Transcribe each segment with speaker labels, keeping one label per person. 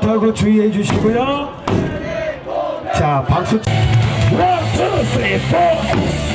Speaker 1: 거 주의해 주시고요. 자, 박수. 원, 투, 쓰리, 포.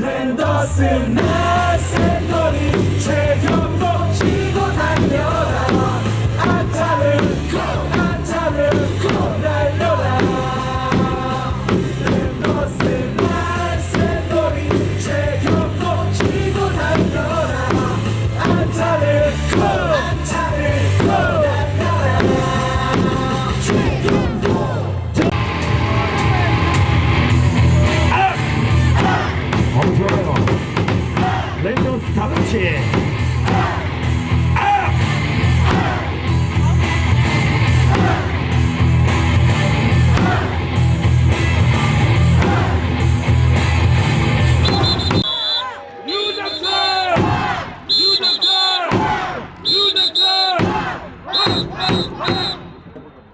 Speaker 1: 랜더스 나